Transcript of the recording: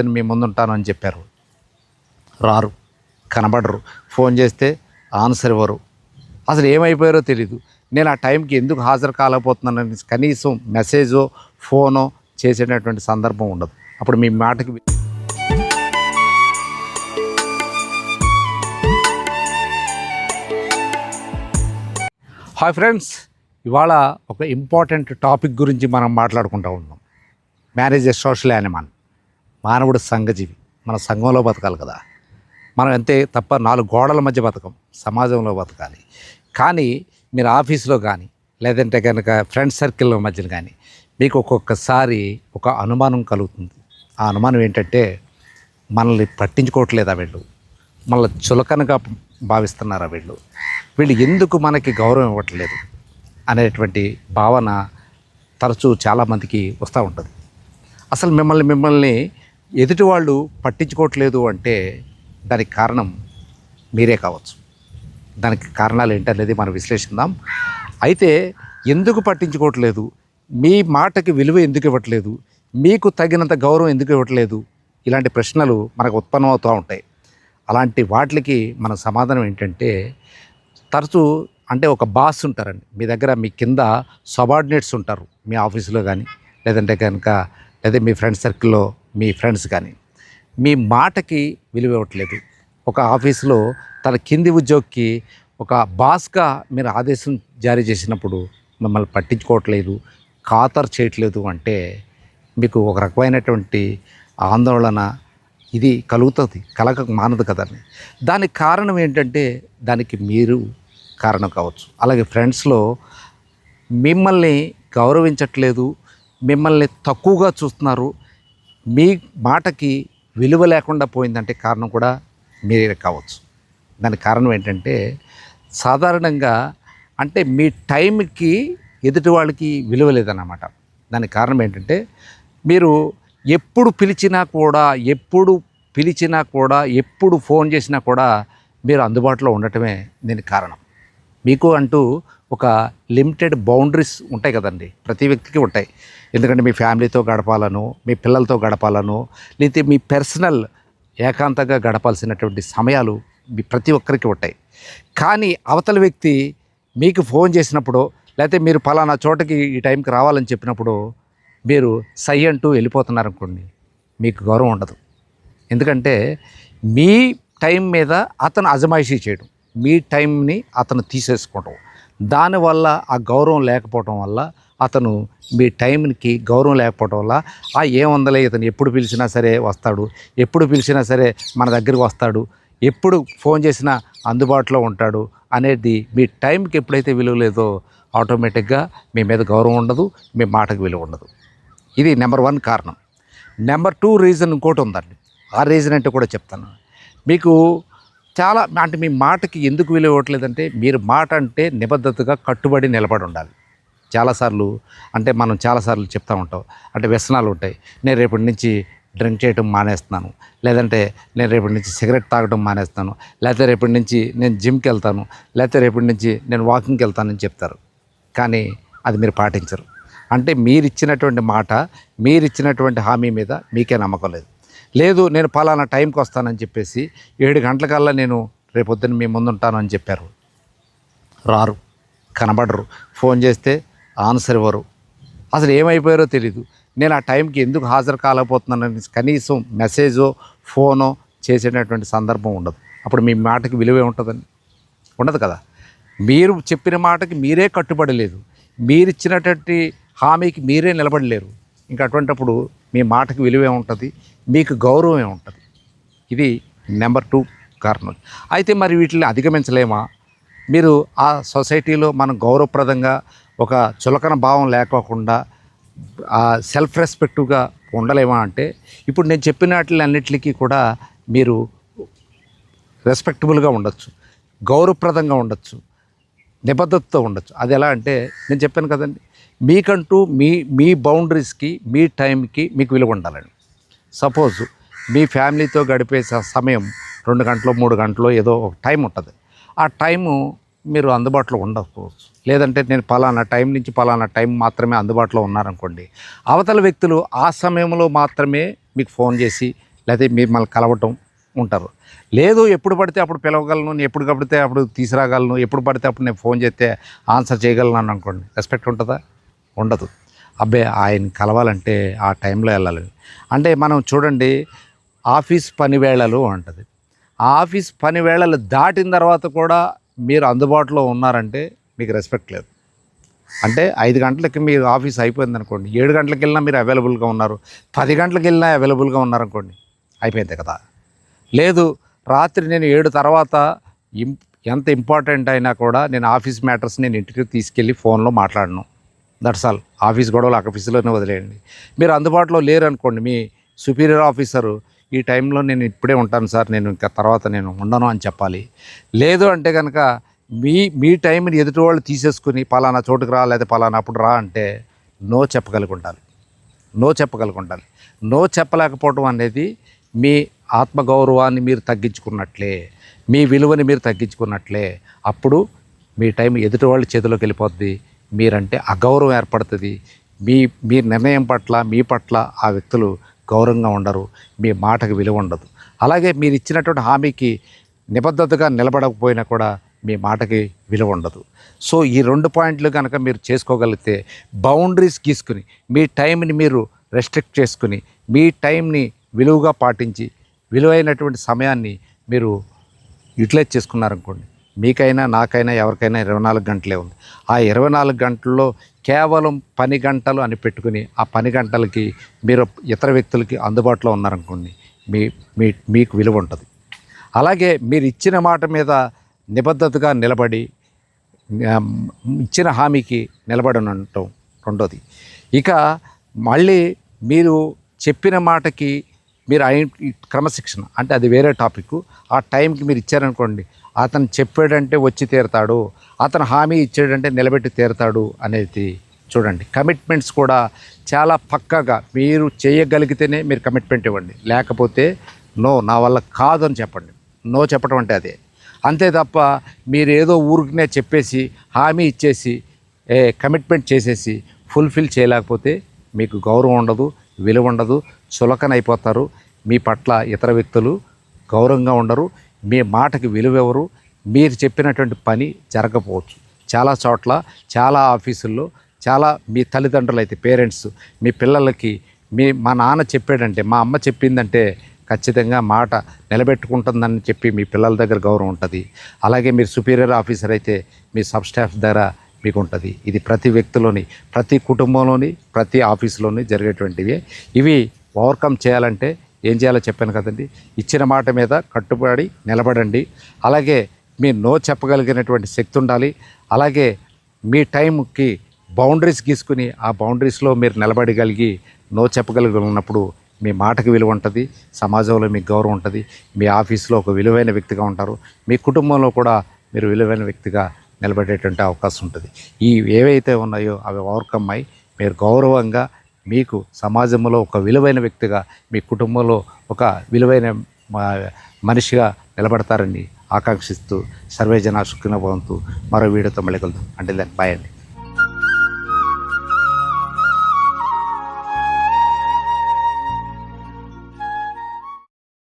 రేపొద్దున మీ ముందు ఉంటాను అని చెప్పారు. రారు కనబడరు. ఫోన్ చేస్తే ఆన్సర్ ఇవ్వరు. అసలు ఏమైపోయారో తెలీదు. నేను ఆ టైంకి ఎందుకు హాజరు కాలేకపోతున్నానని కనీసం మెసేజో ఫోనో చేసేటటువంటి సందర్భం ఉండదు. అప్పుడు మీ మాటకి హాయ్ ఫ్రెండ్స్ ఇవాళ ఒక ఇంపార్టెంట్ టాపిక్ గురించి మనం మాట్లాడుకుంటూ ఉన్నాం. Marriage a social animal. మానవుడు సంఘజీవి. మన సంఘంలో బతకాలి కదా. మనం అంతే తప్ప నాలుగు గోడల మధ్య బతకం సమాజంలో బతకాలి. కానీ మీరు ఆఫీస్లో కానీ లేదంటే కనుక ఫ్రెండ్ సర్కిల్ మధ్యన కానీ మీకు ఒక్కొక్కసారి ఒక అనుమానం కలుగుతుంది. ఆ అనుమానం ఏంటంటే మనల్ని పట్టించుకోవట్లేదా వీళ్ళు? మనల్ని చులకనగా భావిస్తున్నారా వీళ్ళు? వీళ్ళు ఎందుకు మనకి గౌరవం ఇవ్వట్లేదు? అనేటువంటి భావన తరచూ చాలామందికి వస్తూ ఉంటుంది. అసలు మిమ్మల్ని మిమ్మల్ని ఎదుటి వాళ్ళు పట్టించుకోవట్లేదు అంటే దానికి కారణం మీరే కావచ్చు. దానికి కారణాలు ఏంటనేది మనం విశ్లేషిద్దాం. అయితే ఎందుకు పట్టించుకోవట్లేదు? మీ మాటకి విలువ ఎందుకు ఇవ్వట్లేదు? మీకు తగినంత గౌరవం ఎందుకు ఇవ్వట్లేదు? ఇలాంటి ప్రశ్నలు మనకు ఉత్పన్నమవుతూ ఉంటాయి. అలాంటి వాటికి మన సమాధానం ఏంటంటే తరచూ అంటే ఒక బాస్ ఉంటారండి. మీ దగ్గర మీ కింద సబార్డినేట్స్ ఉంటారు. మీ ఆఫీసులో కానీ లేదంటే కనుక లేదా మీ ఫ్రెండ్ సర్కిల్లో మీ ఫ్రెండ్స్ కానీ మీ మాటకి విలువ ఇవ్వట్లేదు. ఒక ఆఫీసులో తన కింది ఉద్యోగికి ఒక బాస్గా మీరు ఆదేశం జారీ చేసినప్పుడు మిమ్మల్ని పట్టించుకోవట్లేదు ఖాతరు చేయట్లేదు అంటే మీకు ఒక రకమైనటువంటి ఆందోళన ఇది కలుగుతుంది కలగ మానదు కదండి దానికి కారణం ఏంటంటే దానికి మీరు కారణం కావచ్చు. అలాగే ఫ్రెండ్స్లో మిమ్మల్ని గౌరవించట్లేదు మిమ్మల్ని తక్కువగా చూస్తున్నారు. మీ మాటకి విలువ లేకుండా పోయిందంటే కారణం కూడా మీరే కావచ్చు. దానికి కారణం ఏంటంటే సాధారణంగా అంటే మీ టైంకి ఎదుటి వాళ్ళకి విలువ లేదన్నమాట. దానికి కారణం ఏంటంటే మీరు ఎప్పుడు పిలిచినా కూడా ఎప్పుడు పిలిచినా కూడా ఎప్పుడు ఫోన్ చేసినా కూడా మీరు అందుబాటులో ఉండటమే దీనికి కారణం. మీకు అంటూ ఒక లిమిటెడ్ బౌండరీస్ ఉంటాయి కదండి. ప్రతి వ్యక్తికి ఉంటాయి. ఎందుకంటే మీ ఫ్యామిలీతో గడపాలను మీ పిల్లలతో గడపాలను లేకపోతే మీ పర్సనల్ ఏకాంతంగా గడపాల్సినటువంటి సమయాలు మీ ప్రతి ఒక్కరికి ఉంటాయి. కానీ అవతల వ్యక్తి మీకు ఫోన్ చేసినప్పుడు లేకపోతే మీరు పలానా చోటకి ఈ టైంకి రావాలని చెప్పినప్పుడు మీరు సై అంటూ వెళ్ళిపోతున్నారనుకోండి మీకు గౌరవం ఉండదు. ఎందుకంటే మీ టైం మీద అతను అజమాయిషీ చేయడం. మీ టైంని అతను తీసేసుకోవడం దానివల్ల ఆ గౌరవం లేకపోవటం వల్ల అతను మీ టైంకి గౌరవం లేకపోవటం వల్ల ఆ ఏముందలే ఇతను ఎప్పుడు పిలిచినా సరే వస్తాడు ఎప్పుడు పిలిచినా సరే మన దగ్గరికి వస్తాడు ఎప్పుడు ఫోన్ చేసినా అందుబాటులో ఉంటాడు అనేది మీ టైంకి ఎప్పుడైతే విలువ లేదో ఆటోమేటిక్గా మీ మీద గౌరవం ఉండదు మీ మాటకు విలువ ఉండదు. ఇది నెంబర్ వన్ కారణం. నెంబర్ టూ రీజన్ ఇంకోటి ఉందండి. ఆ రీజన్ అంటే కూడా చెప్తాను. మీకు చాలా అంటే మీ మాటకి ఎందుకు విలువ ఇవ్వట్లేదంటే మీరు మాట అంటే నిబద్ధతగా కట్టుబడి నిలబడి ఉండాలి. చాలాసార్లు అంటే మనం చాలాసార్లు చెప్తూ ఉంటాం. అంటే వ్యసనాలు ఉంటాయి. నేను రేపటి నుంచి డ్రింక్ చేయడం మానేస్తున్నాను. లేదంటే నేను రేపటి నుంచి సిగరెట్ తాగడం మానేస్తాను లేకపోతే రేపటి నుంచి నేను జిమ్కి వెళ్తాను. లేకపోతే రేపటి నుంచి నేను వాకింగ్కి వెళ్తానని చెప్తారు. కానీ అది మీరు పాటించరు. అంటే మీరు ఇచ్చినటువంటి మాట మీరు ఇచ్చినటువంటి హామీ మీద మీకే నమ్మకం లేదు. లేదు నేను పలానా టైంకి వస్తానని చెప్పేసి ఏడు గంటలకల్లా నేను రేపొద్దున మీ ముందుంటాను అని చెప్పారు. రారు కనబడరు. ఫోన్ చేస్తే ఆన్సర్ ఇవ్వరు. అసలు ఏమైపోయారో తెలీదు. నేను ఆ టైంకి ఎందుకు హాజరు కాలేకపోతున్నానని కనీసం మెసేజో ఫోనో చేసేటటువంటి సందర్భం ఉండదు. అప్పుడు మీ మాటకి విలువే ఉంటుందని. ఉండదు కదా. మీరు చెప్పిన మాటకి మీరే కట్టుబడలేదు మీరు ఇచ్చినటువంటి హామీకి మీరే నిలబడలేరు. ఇంకా అటువంటిప్పుడు మీ మాటకి విలువే ఉంటుంది మీకు గౌరవమే ఉంటుంది. ఇది నెంబర్ టూ కారణం. అయితే మరి వీటిని అధిగమించలేమా? మీరు ఆ సొసైటీలో మనం గౌరవప్రదంగా ఒక చులకన భావం లేకోకుండా సెల్ఫ్ రెస్పెక్టివ్గా ఉండలేమా అంటే ఇప్పుడు నేను చెప్పిన వాటిని అన్నిటికీ కూడా మీరు రెస్పెక్టబుల్గా ఉండొచ్చు గౌరవప్రదంగా ఉండొచ్చు. నిబద్ధతతో ఉండొచ్చు. అది ఎలా అంటే నేను చెప్పాను కదండి మీకంటూ మీ మీ బౌండరీస్కి మీ టైంకి మీకు విలువ ఉండాలండి. సపోజ్ మీ ఫ్యామిలీతో గడిపే స- సమయం రెండు గంటలు మూడు గంటలు ఏదో ఒక టైం ఉంటుంది. ఆ టైము మీరు అందుబాటులో ఉండకపోవచ్చు. లేదంటే నేను పలానా టైం నుంచి పలానా టైం మాత్రమే అందుబాటులో ఉన్నారనుకోండి అవతల వ్యక్తులు ఆ సమయంలో మాత్రమే మీకు ఫోన్ చేసి లేకపోతే మిమ్మల్ని కలవటం ఉంటారు. లేదు ఎప్పుడు పడితే అప్పుడు పిలవగలను నేను ఎప్పుడు పడితే అప్పుడు తీసుకురాగలను ఎప్పుడు పడితే అప్పుడు నేను ఫోన్ చేస్తే ఆన్సర్ చేయగలను అని అనుకోండి. రెస్పెక్ట్ ఉంటుందా? ఉండదు. అబ్బే ఆయన కలవాలంటే ఆ టైంలో వెళ్ళాలి. అంటే మనం చూడండి ఆఫీస్ పని వేళలు ఉంటుంది ఆ ఆఫీస్ పని వేళలు దాటిన తర్వాత కూడా మీరు అందుబాటులో ఉన్నారంటే మీకు రెస్పెక్ట్ లేదు. అంటే ఐదు గంటలకి మీరు ఆఫీస్ అయిపోయింది అనుకోండి ఏడు గంటలకు వెళ్ళినా మీరు అవైలబుల్గా ఉన్నారు పది గంటలకు వెళ్ళినా అవైలబుల్గా ఉన్నారనుకోండి అయిపోయింది కదా. లేదు రాత్రి నేను ఏడు తర్వాత ఇం ఎంత ఇంపార్టెంట్ అయినా కూడా నేను ఆఫీస్ మ్యాటర్స్ నేను ఇంటికి తీసుకెళ్ళి ఫోన్లో మాట్లాడను. దట్స్ ఆల్ ఆఫీస్ గొడవలు ఆఫీసులోనే వదిలేయండి. మీరు అందుబాటులో లేరు అనుకోండి మీ సుపీరియర్ ఆఫీసరు ఈ టైంలో నేను ఇప్పుడే ఉంటాను సార్ నేను ఇంకా తర్వాత నేను ఉండను అని చెప్పాలి. లేదు అంటే కనుక మీ మీ టైంని ఎదుటి వాళ్ళు తీసేసుకుని పలానా చోటుకు రా లేదా పలానా అప్పుడు రా అంటే నో చెప్పగలిగి ఉండాలి. నో చెప్పగలిగి ఉండాలి. నో చెప్పలేకపోవడం అనేది మీ ఆత్మగౌరవాన్ని మీరు తగ్గించుకున్నట్లే మీ విలువని మీరు తగ్గించుకున్నట్లే అప్పుడు మీ టైం ఎదుటి వాళ్ళ చేతిలోకి వెళ్ళిపోద్ది. మీరంటే అగౌరవం ఏర్పడుతుంది. మీ మీ నిర్ణయం పట్ల మీ పట్ల ఆ వ్యక్తులు గౌరవంగా ఉండరు. మీ మాటకు విలువ ఉండదు. అలాగే మీరు ఇచ్చినటువంటి హామీకి నిబద్ధతగా నిలబడకపోయినా కూడా మీ మాటకి విలువ ఉండదు. సో ఈ రెండు పాయింట్లు కనుక మీరు చేసుకోగలిగితే బౌండరీస్ గీసుకుని మీ టైంని మీరు రెస్ట్రిక్ట్ చేసుకుని మీ టైంని విలువగా పాటించి విలువైనటువంటి సమయాన్ని మీరు యూటిలైజ్ చేసుకున్నారనుకోండి మీకైనా నాకైనా ఎవరికైనా ఇరవై నాలుగు గంటలే ఉంది. ఆ ఇరవై నాలుగు గంటల్లో కేవలం పని గంటలు అని పెట్టుకుని ఆ పని గంటలకి మీరు ఇతర వ్యక్తులకి అందుబాటులో ఉన్నారనుకోండి మీ మీ మీకు విలువ ఉంటుంది. అలాగే మీరు ఇచ్చిన మాట మీద నిబద్ధతగా నిలబడి ఇచ్చిన హామీకి నిలబడి ఉండటం రెండోది. ఇక మళ్ళీ మీరు చెప్పిన మాటకి మీరు అయి క్రమశిక్షణ అంటే అది వేరే టాపిక్. ఆ టైంకి మీరు ఇచ్చారనుకోండి అతను చెప్పాడంటే వచ్చి తీరుతాడు అతను హామీ ఇచ్చాడంటే నిలబెట్టి తీరుతాడు అనేది చూడండి. కమిట్మెంట్స్ కూడా చాలా పక్కగా మీరు చేయగలిగితేనే మీరు కమిట్మెంట్ ఇవ్వండి. లేకపోతే నో నా వల్ల కాదు అని చెప్పండి. నో చెప్పడం అంటే అదే. అంతే తప్ప మీరు ఏదో ఊరికినే చెప్పేసి హామీ ఇచ్చేసి ఏ కమిట్మెంట్ చేసేసి ఫుల్ఫిల్ చేయలేకపోతే మీకు గౌరవం ఉండదు. విలువ ఉండదు చులకనైపోతారు. మీ పట్ల ఇతర వ్యక్తులు గౌరవంగా ఉండరు. మీ మాటకి విలువ ఎవరు మీరు చెప్పినటువంటి పని జరగకపోవచ్చు. చాలా చోట్ల చాలా ఆఫీసుల్లో చాలా మీ తల్లిదండ్రులు అయితే పేరెంట్స్ మీ పిల్లలకి మీ మా నాన్న చెప్పాడంటే మా అమ్మ చెప్పిందంటే ఖచ్చితంగా మాట నిలబెట్టుకుంటుందని చెప్పి మీ పిల్లల దగ్గర గౌరవం ఉంటుంది. అలాగే మీరు సుపీరియర్ ఆఫీసర్ అయితే మీ సబ్ స్టాఫ్ దగ్గర మీకు ఉంటుంది ఇది ప్రతి వ్యక్తిలోని ప్రతి కుటుంబంలోని ప్రతి ఆఫీసులోని జరిగేటువంటివి. ఇవి ఓవర్కమ్ చేయాలంటే ఏం చేయాలో చెప్పాను కదండి. ఇచ్చిన మాట మీద కట్టుబడి నిలబడండి. అలాగే మీరు నో చెప్పగలిగినటువంటి శక్తి ఉండాలి. అలాగే మీ టైంకి బౌండరీస్ గీసుకుని ఆ బౌండరీస్లో మీరు నిలబడగలిగి నో చెప్పగలిగినప్పుడు మీ మాటకు విలువ ఉంటుంది సమాజంలో మీకు గౌరవం ఉంటుంది మీ ఆఫీస్లో ఒక విలువైన వ్యక్తిగా ఉంటారు మీ కుటుంబంలో కూడా మీరు విలువైన వ్యక్తిగా నిలబడేటువంటి అవకాశం ఉంటుంది. ఈ ఏవైతే ఉన్నాయో అవి ఓవర్కమ్ అయి మీరు గౌరవంగా మీకు సమాజంలో ఒక విలువైన వ్యక్తిగా మీ కుటుంబంలో ఒక విలువైన మనిషిగా నిలబడతారని ఆకాంక్షిస్తూ సర్వేజన సుఖిన భవంతు. మరో వీడియోతో మళ్ళీ కలుద్దాం. అంటే దాన్ని బాయ్ అండి.